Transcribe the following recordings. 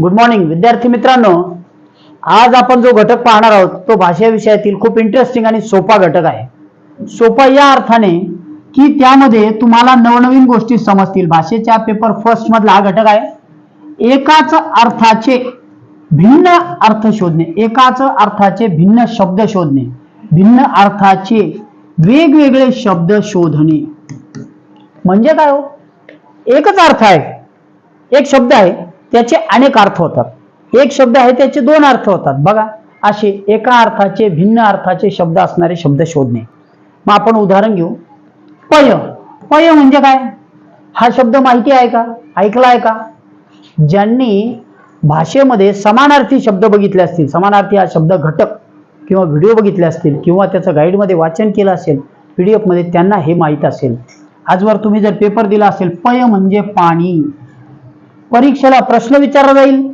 Good morning विद्यार्थी मित्रांनो. आज आपण जो घटक पाहणार आहोत तो भाषा विषयातील खूप इंटरेस्टिंग आणि सोपा घटक आहे. सोपा या अर्थाने की त्यामध्ये तुम्हाला नवनवीन गोष्टी समजतील. भाषेच्या पेपर फर्स्ट मधला हा घटक आहे. एकाच अर्थाचे भिन्न अर्थ शोधणे. एकाच अर्थाचे भिन्न शब्द शोधणे. भिन्न अर्थाचे वेगवेगळे शब्द शोधणे. म्हणजे काय हो? एकच अर्थ आहे. एक शब्द आहे. त्याचे अनेक अर्थ होतात. एक शब्द आहे त्याचे दोन अर्थ होतात. बघा असे एका अर्थाचे भिन्न अर्थाचे शब्द असणारे शब्द शोधणे. मग आपण उदाहरण घेऊ. पय. पय म्हणजे काय? हा शब्द माहिती आहे का? ऐकला आहे का? ज्यांनी भाषेमध्ये समानार्थी शब्द बघितले असतील समानार्थी हा शब्द घटक किंवा व्हिडिओ बघितले असतील किंवा त्याचं गाईडमध्ये वाचन केलं असेल पी डी एफमध्ये त्यांना हे माहीत असेल. आजवर तुम्ही जर पेपर दिला असेल पय म्हणजे पाणी. परीक्षेला प्रश्न विचारला जाईल.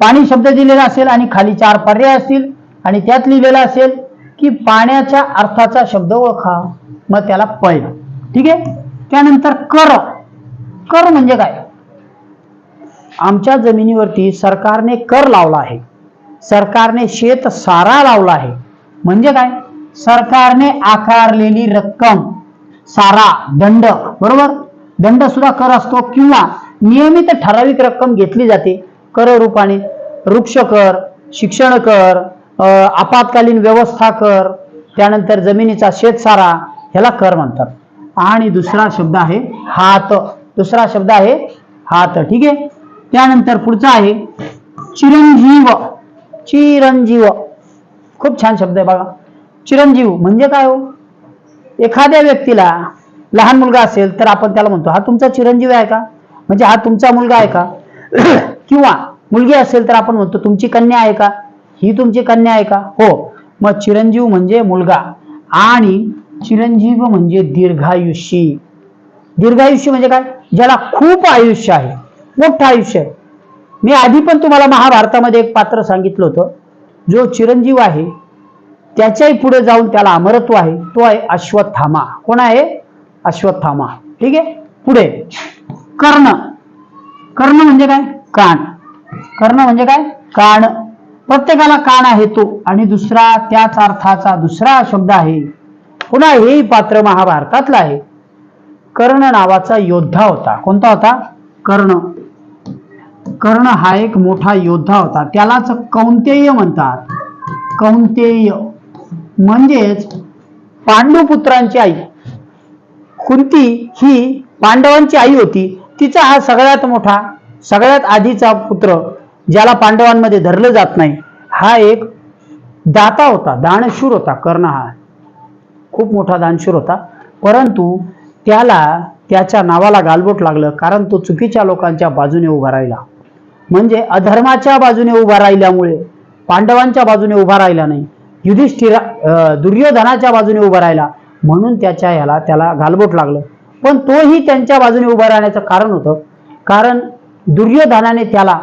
पाणी शब्द दिलेला असेल आणि खाली चार पर्याय असतील आणि त्यात लिहिलेला असेल की पाण्याच्या अर्थाचा शब्द ओळखा. मग त्याला पय ठीक आहे? त्यानंतर कर. कर म्हणजे काय? आमच्या जमिनीवरती सरकारने कर लावला आहे. सरकारने शेत सारा लावला आहे. म्हणजे काय? सरकारने आकारलेली रक्कम. सारा दंड. बरोबर? दंड सुद्धा कर असतो किंवा नियमित ठराविक रक्कम घेतली जाते. कर रूपाने. वृक्ष कर शिक्षण कर आपत्कालीन व्यवस्था कर त्यानंतर जमिनीचा शेतसारा ह्याला कर म्हणतात. आणि दुसरा शब्द आहे हात. दुसरा शब्द आहे हात. ठीक आहे? त्यानंतर पुढचा आहे चिरंजीव. चिरंजीव. खूप छान शब्द आहे बघा. चिरंजीव म्हणजे काय हो? एखाद्या व्यक्तीला लहान मुलगा असेल तर आपण त्याला म्हणतो हा तुमचा चिरंजीव आहे का? म्हणजे हा तुमचा मुलगा आहे का? किंवा मुलगी असेल तर आपण म्हणतो तुमची कन्या आहे का? ही तुमची कन्या आहे का? हो. मग चिरंजीव म्हणजे मुलगा आणि चिरंजीव म्हणजे दीर्घायुषी. दीर्घायुष्य म्हणजे काय? ज्याला खूप आयुष्य आहे. मोठं आयुष्य आहे. मी आधी पण तुम्हाला महाभारतामध्ये एक पात्र सांगितलं होतं. जो चिरंजीव आहे त्याच्याही पुढे जाऊन त्याला अमरत्व आहे. तो आहे अश्वत्थामा. कोण आहे? अश्वत्थामा. ठीक आहे? पुढे. कर्ण. कर्ण म्हणजे काय? कान. कर्ण म्हणजे काय? कान. प्रत्येकाला कान आहे तो. आणि दुसरा त्याच अर्थाचा दुसरा शब्द आहे. पुन्हा हेही पात्र महाभारतातलं आहे. कर्ण नावाचा योद्धा होता. कोणता होता? कर्ण. कर्ण हा एक मोठा योद्धा होता. त्यालाच कौंतेय म्हणतात. कौंतेय म्हणजेच पांडुपुत्रांची आई. कुंती ही पांडवांची आई होती. तिचा हा सगळ्यात मोठा सगळ्यात आधीचा पुत्र ज्याला पांडवांमध्ये धरलं जात नाही हा एक दाता होता दानशूर होता कर्ण हा खूप मोठा दानशूर होता. परंतु त्याला त्याच्या नावाला गालबोट लागलं कारण तो चुकीच्या लोकांच्या बाजूने उभा राहिला. म्हणजे अधर्माच्या बाजूने उभा राहिल्यामुळे पांडवांच्या बाजूने उभा राहिला नाही युधिष्ठिरा दुर्योधनाच्या बाजूने उभा राहिला म्हणून त्याच्या ह्याला त्याला गालबोट लागलं. पण तोही त्यांच्या बाजूने उभा राहण्याचं कारण होतं. कारण दुर्योधनाने त्याला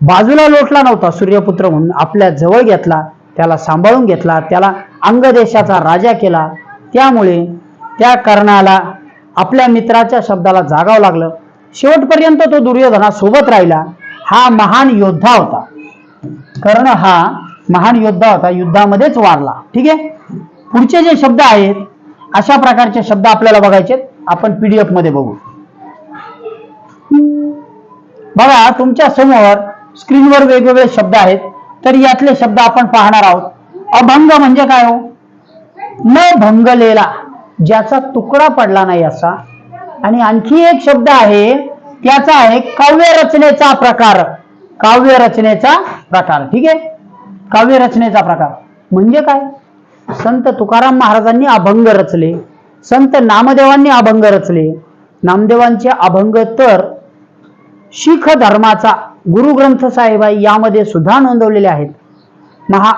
बाजूला लोटला नव्हता सूर्यपुत्र म्हणून. आपल्या जवळ घेतला त्याला सांभाळून घेतला त्याला अंगदेशाचा राजा केला. त्यामुळे त्या कर्णाला आपल्या मित्राच्या शब्दाला जागावं लागलं. शेवटपर्यंत तो दुर्योधना सोबत राहिला. हा महान योद्धा होता. कर्ण हा महान योद्धा होता. युद्धामध्येच वारला. ठीक आहे? पुढचे जे शब्द आहेत अशा प्रकारचे शब्द आपल्याला बघायचे आहेत. आपण पीडीएफमध्ये बघू. बघा तुमच्यासमोर स्क्रीनवर वेगवेगळे शब्द आहेत तर यातले शब्द आपण पाहणार आहोत. अभंग म्हणजे काय हो? न भंगलेला ज्याचा तुकडा पडला नाही असा. आणि आणखी एक शब्द आहे त्याचा आहे काव्य रचनेचा प्रकार. काव्य रचनेचा प्रकार ठीक आहे? काव्य रचनेचा प्रकार. म्हणजे काय? संत तुकाराम महाराजांनी अभंग रचले. संत नामदेवांनी अभंग रचले. नामदेवांचे अभंग तर शीख धर्माचा गुरुग्रंथ साहेब आहे यामध्ये सुद्धा नोंदवलेले आहेत. महा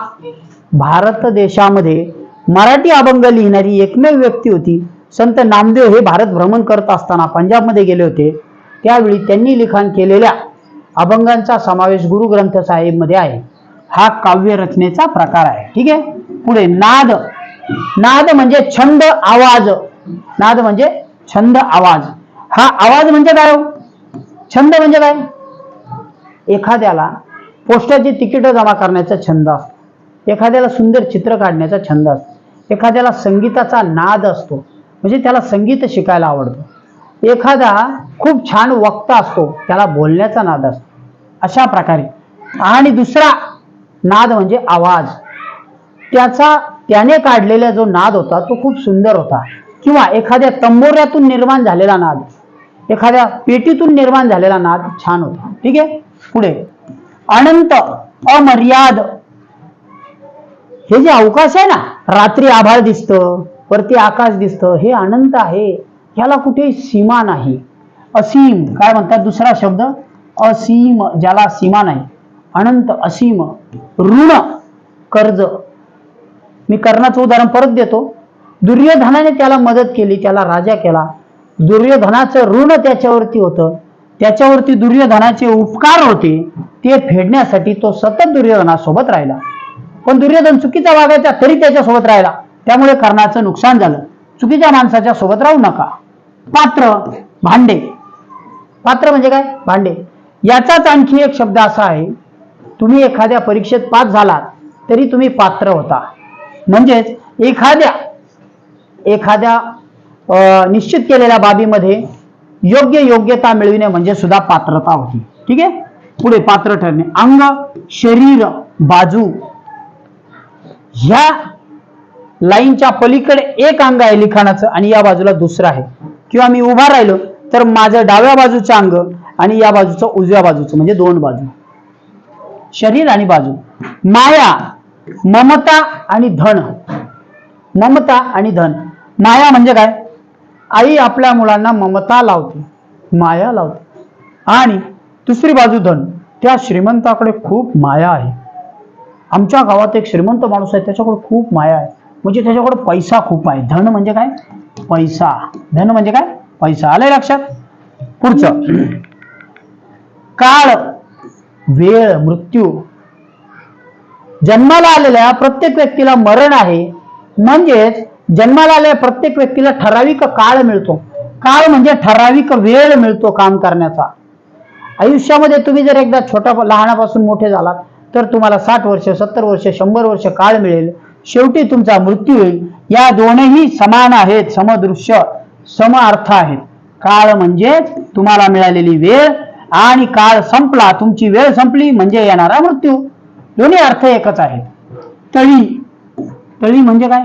भारत देशामध्ये मराठी अभंग लिहिणारी एकमेव व्यक्ती होती. संत नामदेव हे भारत भ्रमण करत असताना पंजाबमध्ये गेले होते. त्यावेळी त्यांनी लिखाण केलेल्या अभंगांचा समावेश गुरुग्रंथ साहेबमध्ये आहे. हा काव्य रचनेचा प्रकार आहे. ठीक आहे? पुढे नाद नाद म्हणजे छंद आवाज. नाद म्हणजे छंद आवाज. हा आवाज म्हणजे काय हो? छंद म्हणजे काय? एखाद्याला पोस्टाची तिकीट जमा करण्याचा छंद असतो. एखाद्याला सुंदर चित्र काढण्याचा छंद असतो. एखाद्याला संगीताचा नाद असतो. म्हणजे त्याला संगीत शिकायला आवडतं. एखादा खूप छान वक्ता असतो. त्याला बोलण्याचा नाद असतो. अशा प्रकारे. आणि दुसरा नाद म्हणजे आवाज. त्याचा त्याने काढलेला जो नाद होता तो खूप सुंदर होता. किंवा एखाद्या तंबोऱ्यातून निर्माण झालेला नाद एखाद्या पेटीतून निर्माण झालेला नाद छान होता. ठीक आहे? पुढे. अनंत अमर्याद. हे जे अवकाश आहे ना रात्री आभाळ दिसतं वरती आकाश दिसतं हे अनंत आहे. ह्याला कुठे सीमा नाही. असीम काय म्हणतात दुसरा शब्द? असीम ज्याला सीमा नाही. अनंत असीम. ऋण कर्ज. मी कर्णाचं उदाहरण परत देतो. दुर्योधनाने त्याला मदत केली त्याला राजा केला. दुर्योधनाचं ऋण त्याच्यावरती होतं. त्याच्यावरती दुर्योधनाचे उपकार होते. ते फेडण्यासाठी तो सतत दुर्योधनासोबत राहिला. पण दुर्योधन चुकीचा वागायचा तरी त्याच्यासोबत राहिला. त्यामुळे कर्णाचं नुकसान झालं. चुकीच्या माणसाच्या सोबत राहू नका. पात्र भांडे. पात्र म्हणजे काय? भांडे. याचाच आणखी एक शब्द असा आहे तुम्ही एखाद्या परीक्षेत पास झालात तरी तुम्ही पात्र होता. म्हणजेच एखाद्या एखाद्या निश्चित केलेल्या बाबीमध्ये योग्य योग्यता मिळविणे म्हणजे सुद्धा पात्रता होती. ठीक आहे? पुढे पात्र ठरणे. अंग शरीर बाजू ह्या लाईनच्या पलीकडे एक अंग आहे लिखाणाचं आणि या बाजूला दुसरं आहे. किंवा मी उभा राहिलो तर माझं डाव्या बाजूचं अंग आणि या बाजूचं उजव्या बाजूचं म्हणजे दोन बाजू. शरीर आणि बाजू. माया ममता आणि धन. ममता आणि धन. माया म्हणजे काय? आई आपल्या मुलांना ममता लावते माया लावते. आणि दुसरी बाजू धन. त्या श्रीमंताकडे खूप माया आहे. आमच्या गावात एक श्रीमंत माणूस आहे त्याच्याकडे खूप माया आहे. म्हणजे त्याच्याकडे पैसा खूप आहे. धन म्हणजे काय? पैसा. धन म्हणजे काय? पैसा. आलंय लक्षात? पुढचं. काळ वेळ मृत्यू जन्माला आलेल्या प्रत्येक व्यक्तीला मरण आहे. म्हणजेच जन्माला आलेल्या प्रत्येक व्यक्तीला ठराविक काळ मिळतो. काळ म्हणजे ठराविक वेळ मिळतो काम करण्याचा. आयुष्यामध्ये तुम्ही जर एकदा छोटा लहानापासून मोठे झालात तर तुम्हाला साठ वर्ष सत्तर वर्ष शंभर वर्ष काळ मिळेल. शेवटी तुमचा मृत्यू होईल. या दोनही समान आहेत समदृश्य सम अर्थ आहेत. काळ म्हणजे तुम्हाला मिळालेली वेळ आणि काळ संपला. तुमची वेळ संपली म्हणजे येणारा मृत्यू. दोन्ही अर्थ एकच आहेत. तळी. तळी म्हणजे काय?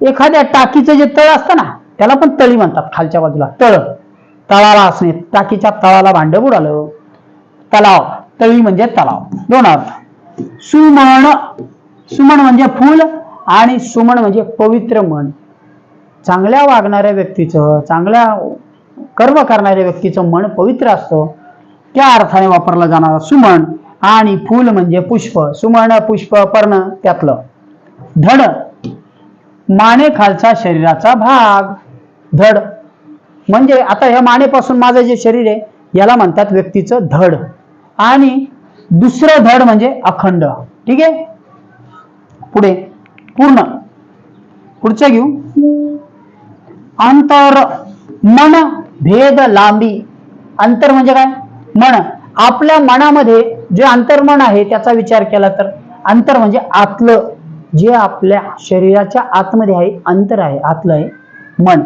एखाद्या टाकीचं जे तळ असतं ना त्याला पण तळी म्हणतात खालच्या बाजूला. तळ. तळाला असणे. टाकीच्या तळाला भांड बुडालं. तलाव. तळी म्हणजे तलाव. दोन अर्थ. सुमन सुमन म्हणजे फूल आणि सुमन म्हणजे पवित्र मन. चांगल्या वागणाऱ्या व्यक्तीचं चांगल्या कर्म करणाऱ्या व्यक्तीचं मन पवित्र असतं. त्या अर्थाने वापरला जाणारा सुमन आणि फूल म्हणजे पुष्प सुमन पुष्प पर्ण त्यातलं. धड माने खालचा शरीराचा भाग. धड म्हणजे आता ह्या मानेपासून माझं जे शरीर आहे याला म्हणतात व्यक्तीचं धड. आणि दुसरं धड म्हणजे अखंड. ठीक आहे? पुढे. पूर्ण. पुढचं घेऊ. अंतर मन भेद लांबी. अंतर म्हणजे काय? मन. आपल्या मनामध्ये जे अंतर्मन आहे त्याचा विचार केला तर अंतर म्हणजे आतलं. जे आपल्या शरीराच्या आतमध्ये आहे अंतर आहे आतलं आहे मन.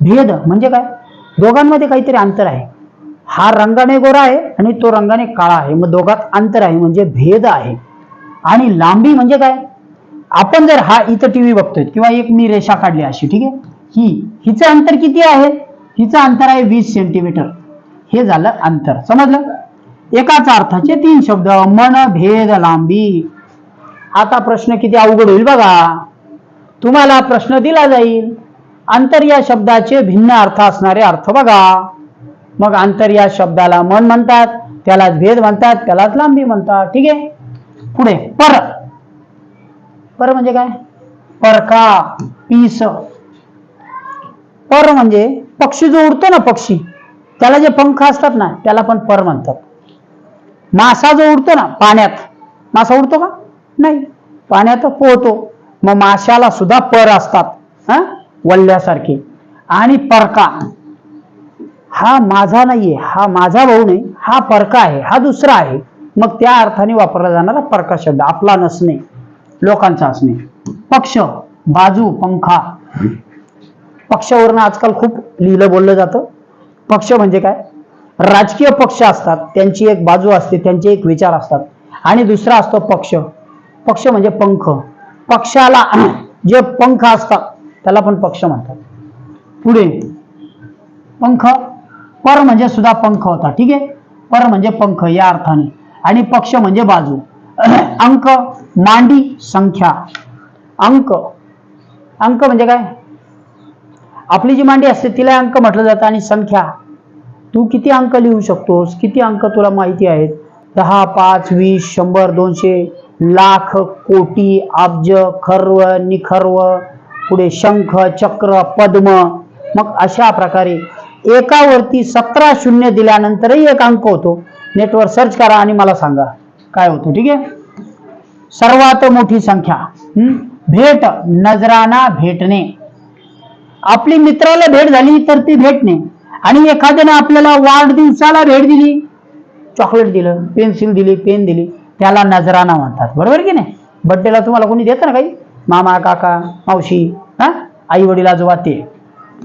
भेद म्हणजे काय? दोघांमध्ये काहीतरी अंतर आहे. हा रंगाने गोरा आहे आणि तो रंगाने काळा आहे. मग दोघात अंतर आहे म्हणजे भेद आहे. आणि लांबी म्हणजे काय? आपण जर हा इथं टीव्ही बघतोय किंवा एक मी रेषा काढली अशी ठीक आहे? ही हिचं अंतर किती आहे? हिचं अंतर आहे वीस सेंटीमीटर हे झालं अंतर. समजलं? एकाच अर्थाचे तीन शब्द मन भेद लांबी. आता प्रश्न किती अवघड होईल बघा. तुम्हाला प्रश्न दिला जाईल. अंतर या शब्दाचे भिन्न अर्थ असणारे अर्थ बघा. मग अंतर या शब्दाला मन म्हणतात त्यालाच भेद म्हणतात त्यालाच लांबी म्हणतात. ठीक आहे? पुढे. पर. पर म्हणजे काय? परका पीस. पर म्हणजे पक्षी जो उडतो ना पक्षी त्याला जे पंख असतात ना त्याला पण पर म्हणतात. मासा जो उडतो ना पाण्यात मासा उडतो का? नाही. पाण्यात पोहतो. मग माशाला सुद्धा पर असतात हा? वल्ल्यासारखे. आणि परका. हा माझा नाहीये हा माझा भाऊ नाही हा परका आहे हा दुसरा आहे. मग त्या अर्थाने वापरला जाणारा परका शब्द आपला नसणे लोकांचा असणे. पक्ष बाजू पंखा. पक्षावरनं आजकाल खूप लिहिलं बोललं जातं. पक्ष म्हणजे काय? राजकीय पक्ष असतात त्यांची एक बाजू असते त्यांचे एक विचार असतात. आणि दुसरा असतो पक्ष. पक्ष म्हणजे पंख. पक्षाला जे पंख असतात त्याला पण पक्ष म्हणतात. पुढे. पंख. पर म्हणजे सुद्धा पंख होता ठीक आहे? पर म्हणजे पंख या अर्थाने. आणि पक्ष म्हणजे बाजू. अंक मांडी संख्या. अंक. अंक म्हणजे काय? आपली जी मांडी असते तिला अंक म्हटलं जातं आणि संख्या. तू किती अंक लिहू शकतोस? किती अंक तुला माहिती आहेत? दहा पाच वीस शंभर दोनशे लाख कोटी अब्ज खर्व निखर्व पुढे शंख चक्र पद्म. मग अशा प्रकारे एकावरती सतरा शून्य दिल्यानंतरही एक अंक होतो. नेटवर सर्च करा आणि मला सांगा. काय होतं ठीक आहे? सर्वात मोठी संख्या भेट नजराना भेटणे. आपली मित्राला भेट झाली तर ती भेटणे. आणि एखाद्याने आपल्याला वाढदिवसाला भेट दिली. चॉकलेट दिलं पेन्सिल दिली पेन दिली त्याला नजराना म्हणतात. बरोबर की नाही? बड्डेला तुम्हाला कोणी देतं ना काही? मामा काका मावशी हा? आई वडील आजोबा ते.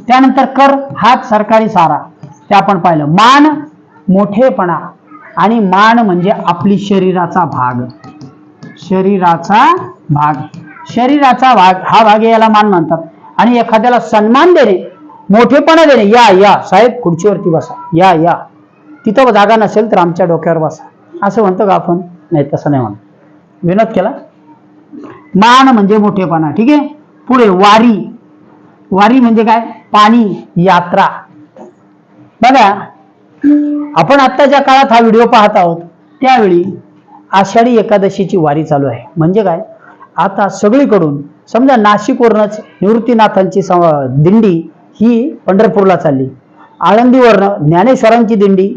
त्यानंतर कर हात सरकारी सारा. ते आपण पाहिलं. मान मोठेपणा. आणि मान म्हणजे आपली शरीराचा भाग. शरीराचा भाग. शरीराचा भाग हा भाग याला मान म्हणतात. आणि एखाद्याला सन्मान देणे. मोठेपणा देणे. या या. साहेब खुर्चीवरती बसा. या या. तिथं जागा नसेल तर आमच्या डोक्यावर बसा. असं म्हणतो का आपण? नाही तसं नाही म्हणत. विनोद केला? मान म्हणजे मोठेपणा. ठीक आहे? पुढे वारी. वारी म्हणजे काय? पाणी यात्रा. बघा आपण आत्ताच्या काळात हा व्हिडिओ पाहत आहोत त्यावेळी आषाढी एकादशीची वारी चालू आहे. म्हणजे काय? आता सगळीकडून समजा नाशिकवरूनच निवृत्तीनाथांची दिंडी ही पंढरपूरला चालली. आळंदीवरनं ज्ञानेश्वरांची दिंडी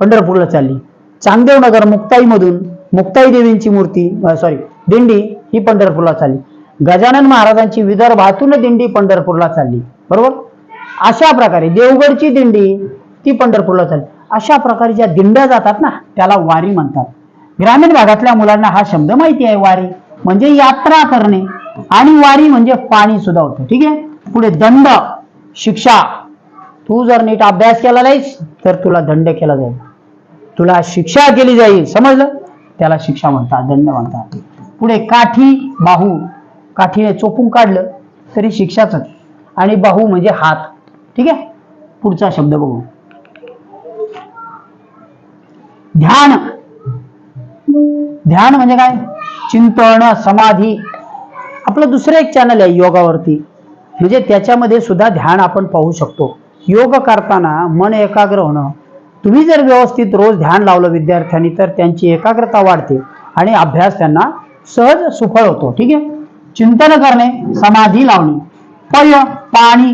पंढरपूरला चालली. चांगदेवनगर मुक्ताईमधून मुक्ताई देवींची मूर्ती सॉरी दिंडी ही पंढरपूरला चालली. गजानन महाराजांची विदर्भातून दिंडी पंढरपूरला चालली. बरोबर? अशा प्रकारे देवगडची दिंडी ती पंढरपूरला चालली. अशा प्रकारे ज्या दिंड्या जातात ना त्याला वारी म्हणतात. ग्रामीण भागातल्या मुलांना हा शब्द माहिती आहे वारी. म्हणजे यात्रा करणे आणि वारी म्हणजे पाणी सुद्धा होतं. ठीक आहे? पुढे दंड शिक्षा. तू जर नीट अभ्यास केला नाहीस तर तुला दंड केला जाईल. तुला शिक्षा केली जाईल. समजलं? त्याला शिक्षा म्हणतात दंड म्हणतात. पुढे काठी बाहू. काठीने चोपून काढलं तरी शिक्षाच. आणि बाहू म्हणजे हात. ठीक आहे? पुढचा शब्द बघू. ध्यान. ध्यान म्हणजे काय? चिंतन समाधी. आपलं दुसरं एक चॅनल आहे योगावरती. म्हणजे त्याच्यामध्ये सुद्धा ध्यान आपण पाहू शकतो. योग करताना मन एकाग्र होणं. तुम्ही जर व्यवस्थित रोज ध्यान लावलं विद्यार्थ्यांनी तर त्यांची एकाग्रता वाढते आणि अभ्यास त्यांना सहज सुफळ होतो. ठीक आहे? चिंतन करणे समाधी लावणे. पय पाणी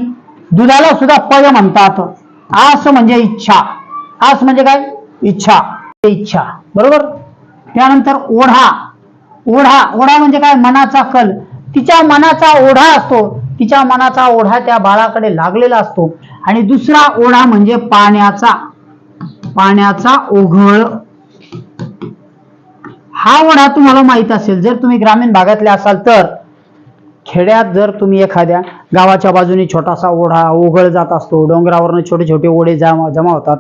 दुधाला सुद्धा पय म्हणतात. आस म्हणजे इच्छा. आस म्हणजे काय? इच्छा. इच्छा. बरोबर? त्यानंतर ओढा. ओढा. ओढा म्हणजे काय? मनाचा कल. तिच्या मनाचा ओढा असतो. तिच्या मनाचा ओढा त्या बाळाकडे लागलेला असतो. आणि दुसरा ओढा म्हणजे पाण्याचा. पाण्याचा ओघळ. हा ओढा तुम्हाला माहीत असेल. जर तुम्ही ग्रामीण भागातले असाल तर खेड्यात जर तुम्ही एखाद्या गावाच्या बाजूने छोटासा ओढा ओघळ जात असतो डोंगरावरनं छोटे छोटे ओढे जमा जमा होतात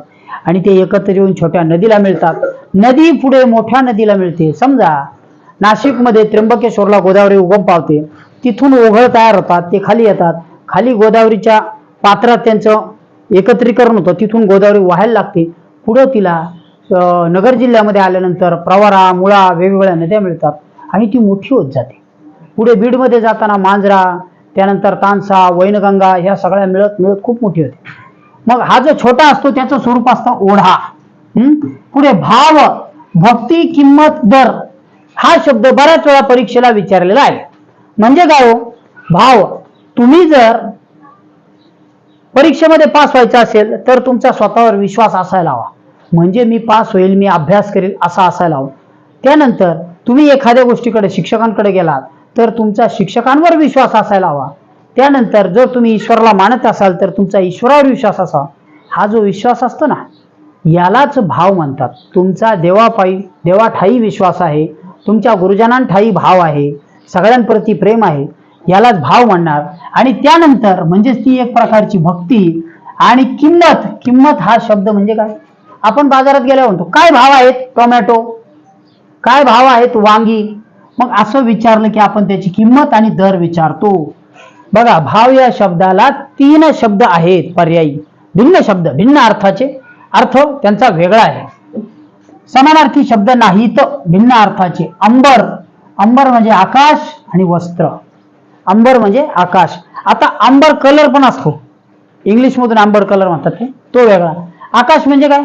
आणि ते एकत्र येऊन छोट्या नदीला मिळतात. नदी पुढे मोठ्या नदीला मिळते. समजा नाशिकमध्ये त्र्यंबकेश्वरला गोदावरी उगम पावते. तिथून ओघळ तयार होतात ते खाली येतात. खाली गोदावरीच्या पात्रात त्यांचं एकत्रीकरण होतं. तिथून गोदावरी वाहायला लागते. पुढं तिला अं, नगर जिल्ह्यामध्ये आल्यानंतर प्रवारा मुळा वेगवेगळ्या नद्या मिळतात आणि ती मोठी होत जाते. पुढे बीडमध्ये जाताना मांजरा त्यानंतर तानसा वैनगंगा ह्या सगळ्या मिळत मिळत खूप मोठी होते. मग हा जो छोटा असतो त्याचं स्वरूप असतं ओढा. पुढे भाव भक्ती किंमत दर. हा शब्द बऱ्याच वेळा परीक्षेला विचारलेला आहे. म्हणजे काय हो भाव तुम्ही जर परीक्षेमध्ये पास व्हायचं असेल तर तुमचा स्वतःवर विश्वास असायला हवा. म्हणजे मी पास होईल मी अभ्यास करेल असा असायला हवा. त्यानंतर तुम्ही एखाद्या गोष्टीकडे शिक्षकांकडे गेलात तर तुमचा शिक्षकांवर विश्वास असायला हवा. त्यानंतर जर तुम्ही ईश्वराला मानत असाल तर तुमचा ईश्वरावर विश्वास असावा. हा जो विश्वास असतो ना यालाच भाव म्हणतात. तुमचा देवापायी देवाठाई विश्वास आहे. तुमच्या गुरुजनांठाई भाव आहे सगळ्यांप्रती प्रेम आहे यालाच भाव म्हणणार. आणि त्यानंतर म्हणजेच ती एक प्रकारची भक्ती आणि किंमत किंमत हा शब्द म्हणजे काय? आपण बाजारात गेल्यावर म्हणतो काय भाव आहेत टोमॅटो? काय भाव आहेत वांगी? मग असं विचारलं की आपण त्याची किंमत आणि दर विचारतो. बघा भाव या शब्दाला तीन शब्द आहेत पर्यायी. भिन्न शब्द भिन्न अर्थाचे. अर्थ त्यांचा वेगळा आहे. समानार्थी शब्द नाहीत भिन्न अर्थाचे. अंबर. अंबर म्हणजे आकाश आणि वस्त्र. अंबर म्हणजे आकाश. आता अंबर कलर पण असतो. इंग्लिश मधून आंबर कलर म्हणतात ते. तो वेगळा. आकाश म्हणजे काय?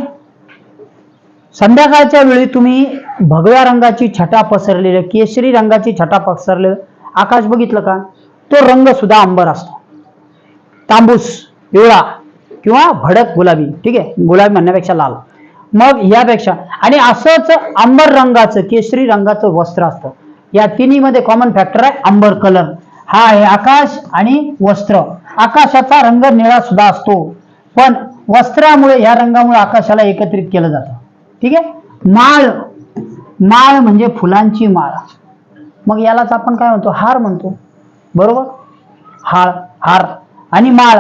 संध्याकाळच्या वेळी तुम्ही भगव्या रंगाची छटा पसरलेलं केशरी रंगाची छटा पसरलेलं आकाश बघितलं का? तो रंग सुद्धा अंबर असतो. तांबूस पिवळा किंवा भडक गुलाबी. ठीक आहे? गुलाबी म्हणण्यापेक्षा लाल. मग यापेक्षा. आणि असंच अंबर रंगाचं केशरी रंगाचं वस्त्र असतं. या तिन्हीमध्ये कॉमन फॅक्टर आहे अंबर कलर. हा आहे आकाश आणि वस्त्र. आकाशाचा रंग निळा सुद्धा असतो. पण वस्त्रामुळे या रंगामुळे आकाशाला एकत्रित केलं जातं. ठीक आहे? माळ. माळ म्हणजे फुलांची माळ. मग यालाच आपण काय म्हणतो? हार म्हणतो. बरोबर? हार. हार. आणि माळ.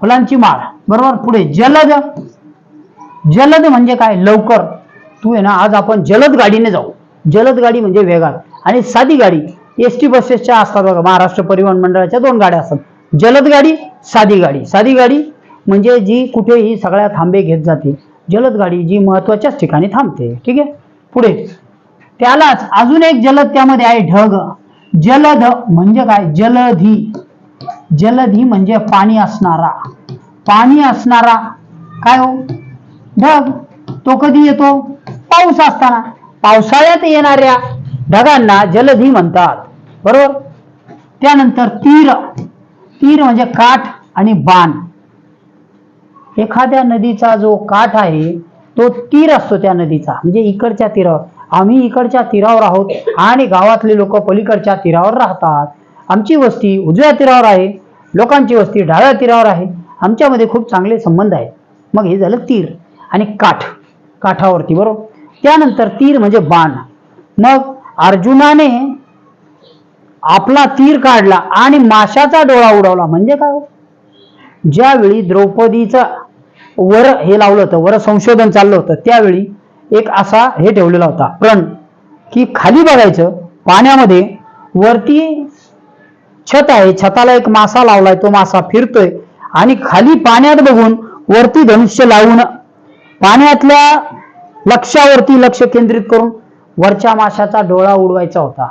फुलांची माळ. बरोबर? पुढे जलद जलद म्हणजे काय? लवकर. तू आहे ना आज आपण जलद गाडीने जाऊ. जलद गाडी म्हणजे वेगात आणि साधी गाडी एस टी बसेसच्या असतात बघा महाराष्ट्र परिवहन मंडळाच्या दोन गाड्या असतात. जलद गाडी साधी गाडी. साधी गाडी म्हणजे जी कुठेही सगळ्या थांबे घेत जाते. जलद गाडी जी महत्वाच्याच ठिकाणी थांबते. ठीक आहे? पुढे. त्यालाच अजून एक जलद त्यामध्ये आहे ढग. जलद म्हणजे काय? जलधी. जलधी म्हणजे पाणी असणारा. पाणी असणारा. काय हो? ढग तो कधी येतो? पाऊस असताना. पावसाळ्यात येणाऱ्या ढगांना जलधी म्हणतात. बरोबर? त्यानंतर तीर. तीर म्हणजे काठ आणि बाण. एखाद्या नदीचा जो काठ आहे तो तीर असतो त्या नदीचा. म्हणजे इकडच्या तीरावर आम्ही इकडच्या तीरावर आहोत आणि गावातले लोक पलीकडच्या तीरावर राहतात. आमची वस्ती उजव्या तीरावर आहे. लोकांची वस्ती डाव्या तीरावर आहे. आमच्यामध्ये खूप चांगले संबंध आहेत. मग हे झालं तीर. आणि काठ काठावरती बरोबर? त्यानंतर तीर म्हणजे बाण. मग अर्जुनाने आपला तीर काढला आणि माशाचा डोळा उडवला. म्हणजे काय हो? ज्यावेळी द्रौपदीचा वर हे लावलं होतं वर संशोधन चाललं होतं त्यावेळी एक असा हे ठेवलेला होता प्रण की खाली बघायचं पाण्यामध्ये वरती छत आहे छताला एक मासा लावलाय तो मासा फिरतोय आणि खाली पाण्यात बघून वरती धनुष्य लावून पाण्यातल्या लक्षावरती लक्ष केंद्रित करून वरच्या माशाचा डोळा उडवायचा होता.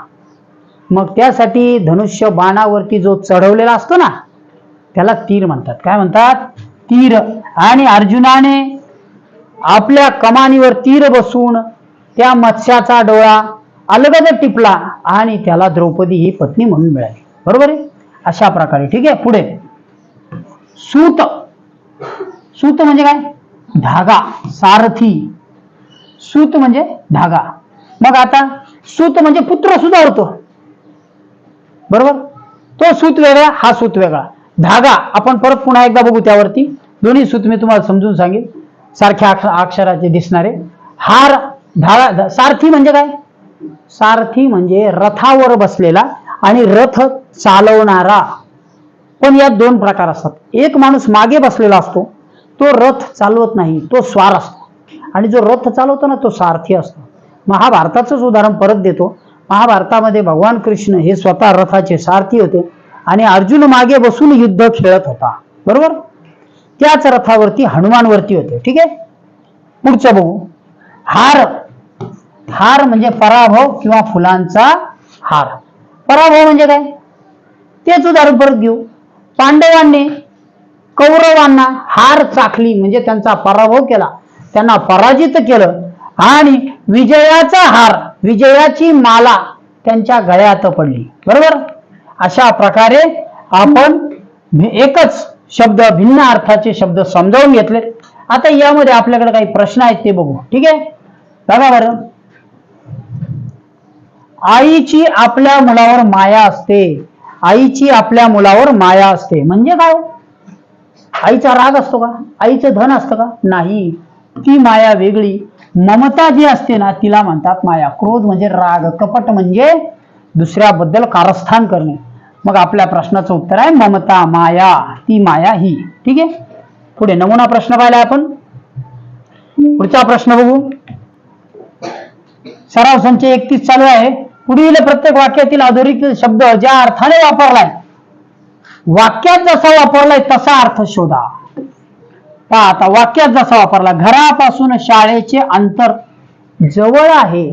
मग त्यासाठी धनुष्य बाणावरती जो चढवलेला असतो ना त्याला तीर म्हणतात. काय म्हणतात? तीर. आणि अर्जुनाने आपल्या कमानीवर तीर बसून त्या मत्स्याचा डोळा अलगद टिपला आणि त्याला द्रौपदी ही पत्नी म्हणून मिळाली. बरोबर आहे? अशा प्रकारे. ठीक आहे? पुढे. सूत. सूत म्हणजे काय? धागा सारथी. सूत म्हणजे धागा. मग आता सूत म्हणजे पुत्र सुद्धा होतो. बरोबर? तो सूत वेगळा हा सूत वेगळा. धागा आपण परत पुन्हा एकदा बघू त्यावरती. दोन्ही सूत मी तुम्हाला समजून सांगेन सारख्या अक्षराचे दिसणारे. हार धागा सारथी म्हणजे काय? सारथी म्हणजे रथावर बसलेला आणि रथ चालवणारा. पण यात दोन प्रकार असतात. एक माणूस मागे बसलेला असतो. तो रथ चालवत नाही तो स्वार असतो. आणि जो रथ चालवतो ना तो सारथी असतो. महाभारताचंच उदाहरण परत देतो. महाभारतामध्ये भगवान कृष्ण हे स्वतः रथाचे सारथी होते आणि अर्जुन मागे बसून युद्ध खेळत होता. बरोबर? त्याच रथावरती हनुमानवरती होते. ठीक आहे? पुढचं बघू. हार. हार म्हणजे पराभव किंवा फुलांचा हार. पराभव म्हणजे काय? तेच उदाहरण परत घेऊ. पांडवांनी कौरवांना हार चाखली म्हणजे त्यांचा पराभव केला. त्यांना पराजित केलं. आणि विजयाचा हार विजयाची माला त्यांच्या गळ्यात पडली. बरोबर? अशा प्रकारे आपण एकच शब्द भिन्न अर्थाचे शब्द समजावून घेतले. आता यामध्ये आपल्याकडे काही प्रश्न आहेत ते बघू. ठीक आहे? बघा बरं. आईची आपल्या मुलावर माया असते. आईची आपल्या मुलावर माया असते. म्हणजे काय? आईचा राग असतो का? आईचं धन असतं का? नाही. ती माया वेगळी. ममता जी असते ना तिला म्हणतात माया. क्रोध म्हणजे राग. कपट म्हणजे दुसऱ्याबद्दल कारस्थान करणे. मग आपल्या प्रश्नाचं उत्तर आहे ममता माया. ती माया ही. ठीक आहे? पुढे नमुना प्रश्न पाहिला आपण. पुढचा प्रश्न बघू. सराव संच एकतीस चालू आहे. पुढील प्रत्येक वाक्यातील आधुनिक शब्द ज्या अर्थाने वापरलाय वाक्यात जसा वापरलाय तसा अर्थ शोधा. पहा आता वाक्यात जसा वापरला घरापासून शाळेचे अंतर जवळ आहे.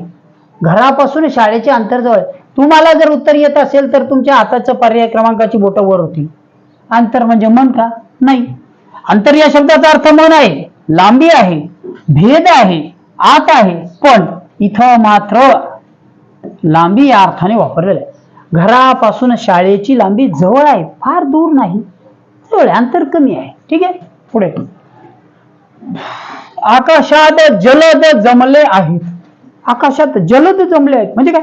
घरापासून शाळेचे अंतर जवळ आहे. तुम्हाला जर उत्तर येत असेल तर तुमच्या हाताच्या पर्याय क्रमांकाची बोट वर होती. अंतर म्हणजे मन का? नाही. अंतर या शब्दाचा अर्थ मन आहे लांबी आहे भेद आहे आत आहे. पण इथं मात्र लांबी या अर्थाने वापरलेलं आहे. घरापासून शाळेची लांबी जवळ आहे फार दूर नाही. जवळ अंतर कमी आहे. ठीक आहे? पुढे. आकाशात जलद जमले आहेत. आकाशात जलद जमले आहेत. म्हणजे काय?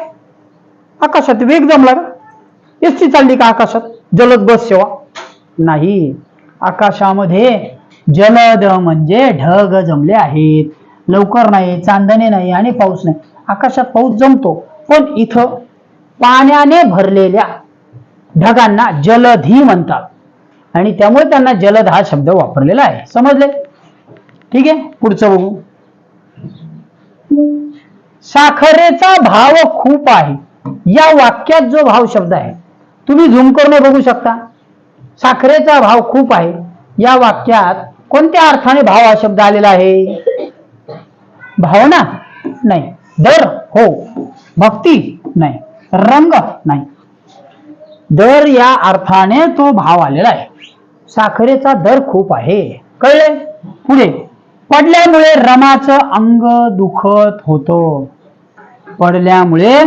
आकाशात वेग जमला का? एसटी चालली का आकाशात? जलद बस सेवा? नाही. आकाशामध्ये जलद म्हणजे ढग जमले आहेत. लवकर नाही चांदणे नाही आणि पाऊस नाही. आकाशात पाऊस जमतो. पण इथं पाण्याने भरलेल्या ढगांना जलधी म्हणतात. आणि त्यामुळे त्यांना जलद हा शब्द वापरलेला आहे. समजले? ठीक आहे? पुढचं बघू. साखरेचा भाव खूप आहे. या वाक्यात जो भाव शब्द आहे तुम्ही झूम करून बघू शकता. साखरेचा भाव खूप आहे. या वाक्यात कोणत्या अर्थाने भाव हा शब्द आलेला आहे? भावना? नाही. दर? हो. भक्ती? नाही. रंग नाही. दर या अर्थाने तो भाव आलेला आहे. साखरेचा दर खूप आहे. कळले पुढे. पडल्यामुळे रमाचं अंग दुखत होतं. पडल्यामुळे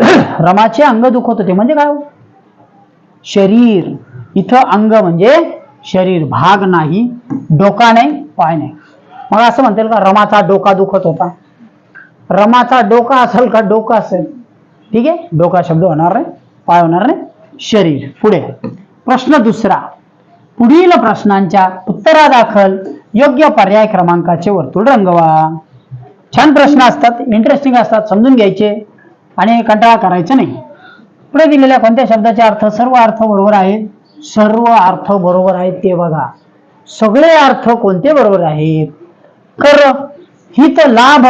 रमाचे अंग दुखत होते. म्हणजे काय हो? शरीर. इथं अंग म्हणजे शरीर. भाग नाही डोका नाही पाय नाही. मग असं म्हणतील का रमाचा डोका दुखत होता? रमाचा डोका असेल का? डोका असेल. ठीक आहे? डोका शब्द होणार नाही. पाय होणार नाही. शरीर. पुढे. प्रश्न दुसरा. पुढील प्रश्नांच्या उत्तरादाखल योग्य पर्याय क्रमांकाचे वर्तुळ रंगवा. छान प्रश्न असतात. इंटरेस्टिंग असतात. समजून घ्यायचे. आणि कंटाळा करायचा नाही. पुढे दिलेल्या कोणत्या शब्दाचे अर्थ सर्व अर्थ बरोबर आहेत? सर्व अर्थ बरोबर आहेत ते बघा. सगळे अर्थ कोणते बरोबर आहेत? कर हित लाभ.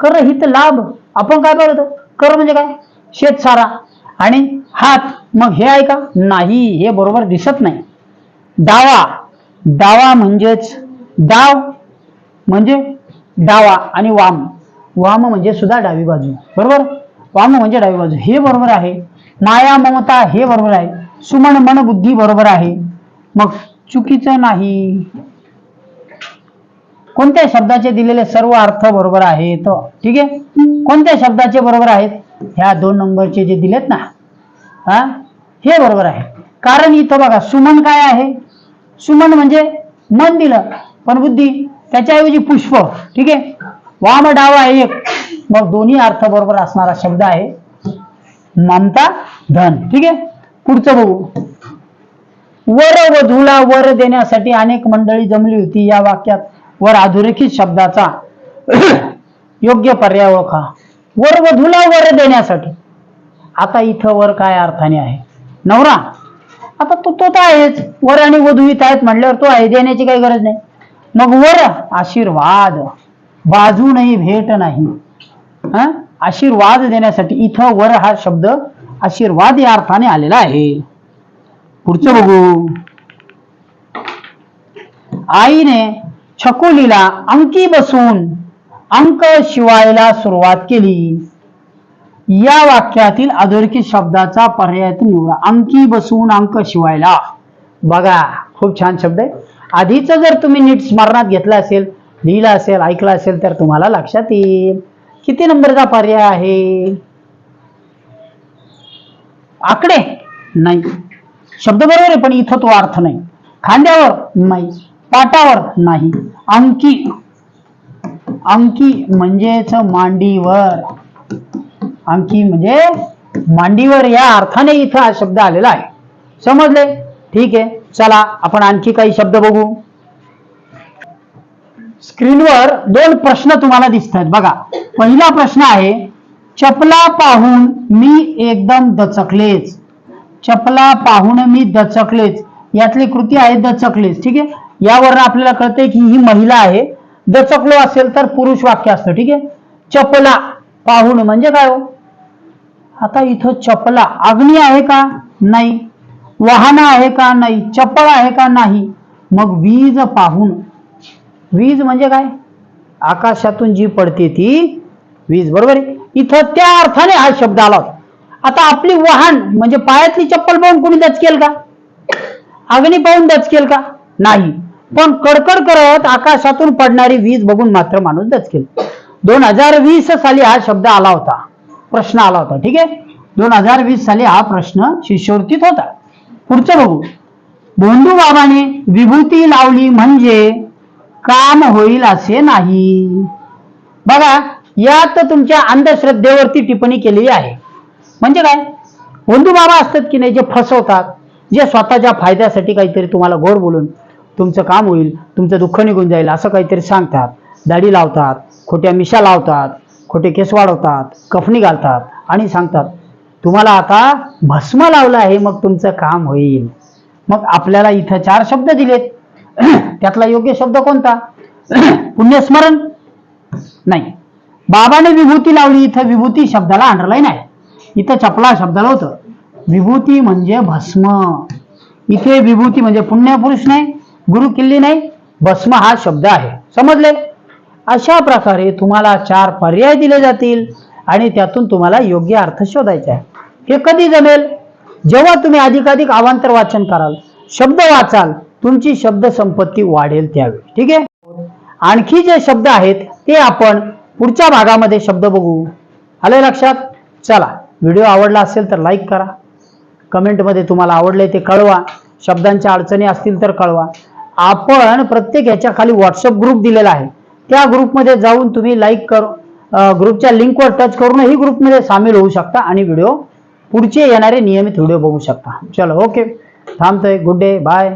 कर हित लाभ. आपण काय करतो कर म्हणजे काय? शेत सारा. आणि हात मग हे आहे का नाही हे बरोबर दिसत नाही. डावा. डावा म्हणजेच डाव म्हणजे डावा आणि वाम. वाम म्हणजे सुद्धा डावी बाजू. बरोबर? वाम म्हणजे डावी बाजू. हे बरोबर आहे. माया ममता हे बरोबर आहे. सुमन मन बुद्धी बरोबर आहे. मग चुकीचं नाही. कोणत्या शब्दाचे दिलेले सर्व अर्थ बरोबर आहेत? ठीक आहे? कोणत्या शब्दाचे बरोबर आहेत? ह्या दोन नंबरचे जे दिलेत ना हा हे बरोबर आहे. कारण इथं बघा सुमन काय आहे? सुमन म्हणजे मन दिलं पण बुद्धी त्याच्याऐवजी पुष्प ठीक आहे? वाम डावा आहे एक. मग दोन्ही अर्थ बरोबर असणारा शब्द आहे ममता धन ठीक आहे? पुढचं बघू. वर वधूला वर देण्यासाठी अनेक मंडळी जमली होती या वाक्यात. वर अधोरेखित शब्दाचा योग्य पर्याय ओळखा. वर वधूला वर देण्यासाठी. आता इथं वर काय अर्थाने आहे? नवरा. आता तो तो तर आहेच. वर आणि वधू इथं आहेत म्हणल्यावर तो आहे. देण्याची काही गरज नाही. मग वर आशीर्वाद. बाजू नाही भेट नाही. हा? आशीर्वाद देण्यासाठी इथं वर हा शब्द आशीर्वाद या अर्थाने आलेला आहे. पुढचं बघू. आईने छकुलीला अंकी बसून अंक शिवायला सुरुवात केली. या वाक्यातील अधोरेखित शब्दाचा पर्याय निवडा. अंकी बसून अंक शिवायला. बघा खूप छान शब्द आहे. आधीच जर तुम्ही नीट स्मरणात घेतला असेल लिहिलं असेल ऐकलं असेल तर तुम्हाला लक्षात येईल. किती नंबरचा पर्याय आहे? आकडे? नाही. शब्द बरोबर आहे पण इथं तो अर्थ नाही. खांद्यावर? नाही. पाटावर नाही. अंकी. अंकी म्हणजेच मांडीवर. अंकी म्हणजे मांडीवर या अर्थाने इथं हा शब्द आलेला आहे. समजले? ठीक आहे. चला आपण आणखी काही शब्द बघू. स्क्रीनवर दोन प्रश्न तुम्हाला दिसतात बघा पहिला प्रश्न आहे चपला पाहून मी एकदम दचकलेच. चपला पाहून मी दचकलेच. यातली कृती आहे दचकलेच ठीक आहे? यावरून आपल्याला कळतंय की ही महिला आहे. द चकलो असेल तर पुरुष वाक्य असतं ठीक आहे? चपला पाहून म्हणजे काय हो? आता इथं चपला. अग्नी आहे का? नाही. वाहन आहे का? नाही. चपळ आहे का? नाही. मग वीज पाहून. वीज म्हणजे काय? आकाशातून जी पडते ती वीज बरोबर आहे? इथं त्या अर्थाने हा शब्द आला होता. आता आपली वाहन म्हणजे पायातली चप्पल पाहून कोणी दचकेल का? अग्नी पाहून दचकेल का? नाही. पण कडकड करत आकाशातून पडणारी वीज बघून मात्र माणूस दचकेल. दोन हजार वीस साली हा शब्द आला होता. प्रश्न आला होता ठीक आहे? दोन हजार वीस साली हा प्रश्न शिष्यवृत्तीत होता. पुढचं बघू. भोंदू बाबाने विभूती लावली म्हणजे काम होईल असे नाही. बघा यात तुमच्या अंधश्रद्धेवरती टिप्पणी केलेली आहे. म्हणजे काय? भोंदू बाबा असतात की नाही जे फसवतात? जे स्वतःच्या फायद्यासाठी काहीतरी तुम्हाला गोड बोलून तुमचं काम होईल तुमचं दुःख निघून जाईल असं काहीतरी सांगतात. दाढी लावतात खोट्या मिशा लावतात खोटे केस वाढवतात कफनी घालतात आणि सांगतात तुम्हाला आता भस्म लावलं आहे मग तुमचं काम होईल. मग आपल्याला इथं चार शब्द दिलेत. त्यातला योग्य शब्द कोणता? पुण्यस्मरण? नाही. बाबाने विभूती लावली इथं विभूती शब्दाला अंडरलाईन आहे. इथं चपला शब्दाला होतं. विभूती म्हणजे भस्म. इथे विभूती म्हणजे पुण्यपुरुष नाही गुरु किल्ली नाही भस्म हा शब्द आहे. समजले? अशा प्रकारे तुम्हाला चार पर्याय दिले जातील आणि त्यातून तुम्हाला योग्य अर्थ शोधायचा आहे. हे कधी जमेल? जेव्हा तुम्ही अधिकाधिक अवांतर वाचन कराल शब्द वाचाल तुमची शब्द संपत्ती वाढेल त्यावेळी. ठीक आहे? आणखी जे शब्द आहेत ते आपण पुढच्या भागामध्ये शब्द बघू. आले लक्षात? चला. व्हिडिओ आवडला असेल तर लाईक करा. कमेंटमध्ये तुम्हाला आवडले ते कळवा. शब्दांच्या अडचणी असतील तर कळवा. आपण प्रत्येक ह्याच्या खाली व्हॉट्सअप ग्रुप दिलेला आहे. त्या ग्रुपमध्ये जाऊन तुम्ही लाईक करू ग्रुपच्या लिंकवर टच करूनही ग्रुपमध्ये सामील होऊ शकता आणि व्हिडिओ पुढचे येणारे नियमित व्हिडिओ बघू शकता. चलो ओके थांबतोय. Good day bye